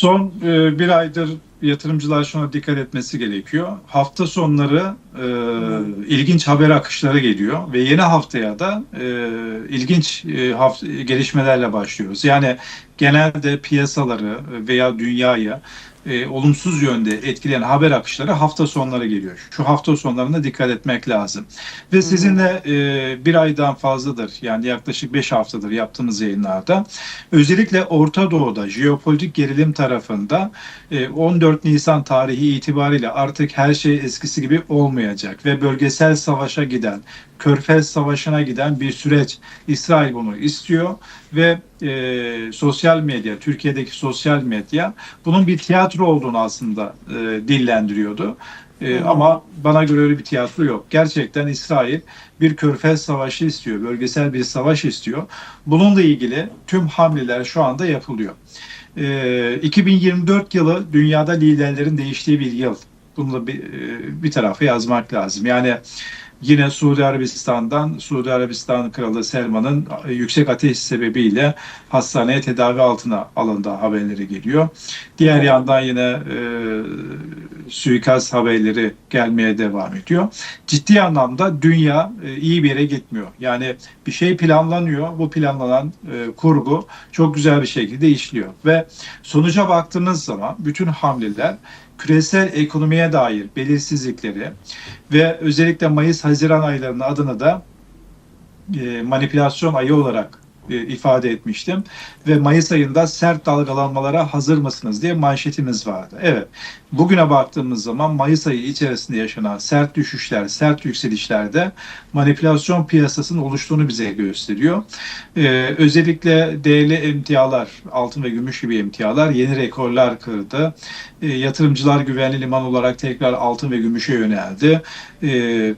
Son e, bir aydır yatırımcılar şuna dikkat etmesi gerekiyor. Hafta sonları e, ilginç haber akışları geliyor ve yeni haftaya da e, ilginç e, haft- gelişmelerle başlıyoruz. Yani genelde piyasaları veya dünyayı e, olumsuz yönde etkileyen haber akışları hafta sonları geliyor. Şu hafta sonlarına dikkat etmek lazım. Ve sizinle e, bir aydan fazladır yani yaklaşık 5 haftadır yaptığımız yayınlarda özellikle Orta Doğu'da jeopolitik gerilim tarafında e, 14 Nisan tarihi itibariyle artık her şey eskisi gibi olmayacak ve bölgesel savaşa giden, Körfez Savaşı'na giden bir süreç İsrail bunu istiyor ve e, sosyal medya, Türkiye'deki sosyal medya bunun bir tiyatro olduğunu aslında e, dillendiriyordu. E, ama bana göre öyle bir tiyatro yok. Gerçekten İsrail bir körfez savaşı istiyor, bölgesel bir savaş istiyor. Bununla ilgili tüm hamleler şu anda yapılıyor. E, 2024 yılı dünyada liderlerin değiştiği bir yıl. Bunu da bir, e, bir tarafa yazmak lazım. Yani Yine Suudi Arabistan'dan Suudi Arabistan Kralı Selman'ın e, yüksek ateş sebebiyle hastaneye tedavi altına alındığı haberleri geliyor. Diğer yandan yine e, suikast haberleri gelmeye devam ediyor. Ciddi anlamda dünya e, iyi bir yere gitmiyor. Yani bir şey planlanıyor. Bu planlanan e, kurgu çok güzel bir şekilde işliyor. Ve sonuca baktığınız zaman bütün hamleler küresel ekonomiye dair belirsizlikleri ve özellikle Mayıs-Haziran aylarının adını da e, manipülasyon ayı olarak ifade etmiştim. Ve Mayıs ayında sert dalgalanmalara hazır mısınız diye manşetimiz vardı. Evet, bugüne baktığımız zaman Mayıs ayı içerisinde yaşanan sert düşüşler, sert yükselişlerde manipülasyon piyasasının oluştuğunu bize gösteriyor. E, özellikle değerli emtialar, altın ve gümüş gibi emtialar yeni rekorlar kırdı. E, yatırımcılar güvenli liman olarak tekrar altın ve gümüşe yöneldi. E,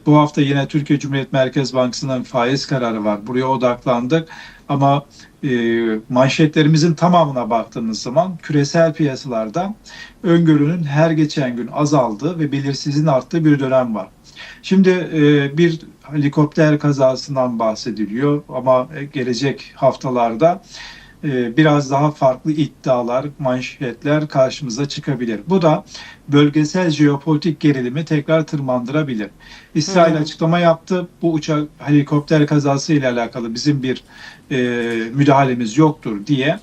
bu hafta yine Türkiye Cumhuriyet Merkez Bankası'nın faiz kararı var. Buraya odaklandık. Ama e, manşetlerimizin tamamına baktığımız zaman küresel piyasalarda öngörünün her geçen gün azaldığı ve belirsizliğin arttığı bir dönem var. Şimdi e, bir helikopter kazasından bahsediliyor ama gelecek haftalarda e, biraz daha farklı iddialar, manşetler karşımıza çıkabilir. Bu da bölgesel jeopolitik gerilimi tekrar tırmandırabilir. İsrail Hı. açıklama yaptı. Bu uçak helikopter kazası ile alakalı bizim bir e, müdahalemiz yoktur diye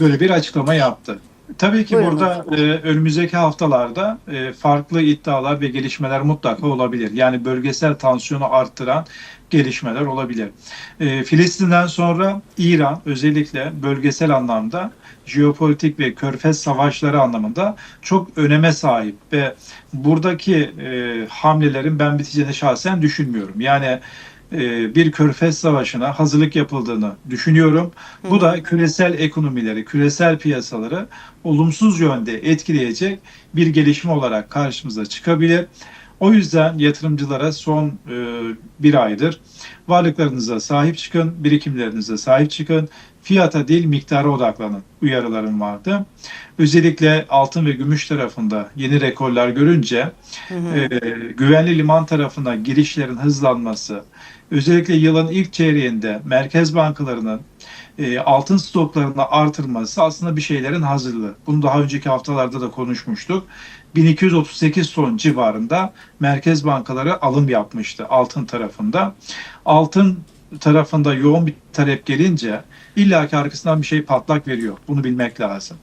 böyle bir açıklama yaptı. Tabii ki Buyurun burada e, önümüzdeki haftalarda e, farklı iddialar ve gelişmeler mutlaka olabilir. Yani bölgesel tansiyonu arttıran gelişmeler olabilir. E, Filistin'den sonra İran özellikle bölgesel anlamda jeopolitik ve körfez savaşları anlamında çok öneme sahip ve buradaki e, hamlelerin ben biteceğini şahsen düşünmüyorum. Yani bir körfez savaşına hazırlık yapıldığını düşünüyorum. Bu da küresel ekonomileri, küresel piyasaları olumsuz yönde etkileyecek bir gelişme olarak karşımıza çıkabilir. O yüzden yatırımcılara son e, bir aydır varlıklarınıza sahip çıkın, birikimlerinize sahip çıkın, fiyata değil miktara odaklanın uyarılarım vardı. Özellikle altın ve gümüş tarafında yeni rekorlar görünce Hı hı. e, güvenli liman tarafına girişlerin hızlanması, özellikle yılın ilk çeyreğinde merkez bankalarının e, altın stoklarını artırması aslında bir şeylerin hazırlığı. Bunu daha önceki haftalarda da konuşmuştuk. 1238 ton civarında merkez bankaları alım yapmıştı altın tarafında. Altın tarafında yoğun bir talep gelince illaki arkasından bir şey patlak veriyor. Bunu bilmek lazım.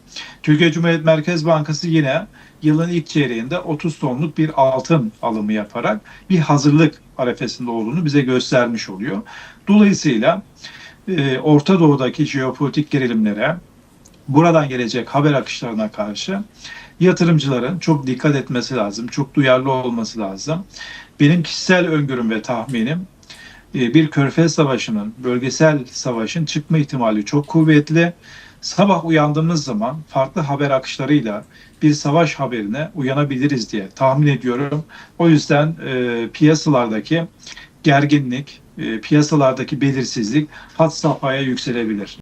Türkiye Cumhuriyet Merkez Bankası yine yılın ilk çeyreğinde 30 tonluk bir altın alımı yaparak bir hazırlık arefesinde olduğunu bize göstermiş oluyor. Dolayısıyla e, Orta Doğu'daki jeopolitik gerilimlere, buradan gelecek haber akışlarına karşı yatırımcıların çok dikkat etmesi lazım, çok duyarlı olması lazım. Benim kişisel öngörüm ve tahminim e, bir körfez savaşının, bölgesel savaşın çıkma ihtimali çok kuvvetli. Sabah uyandığımız zaman farklı haber akışlarıyla bir savaş haberine uyanabiliriz diye tahmin ediyorum. O yüzden e, piyasalardaki gerginlik, piyasalardaki belirsizlik had safhaya yükselebilir.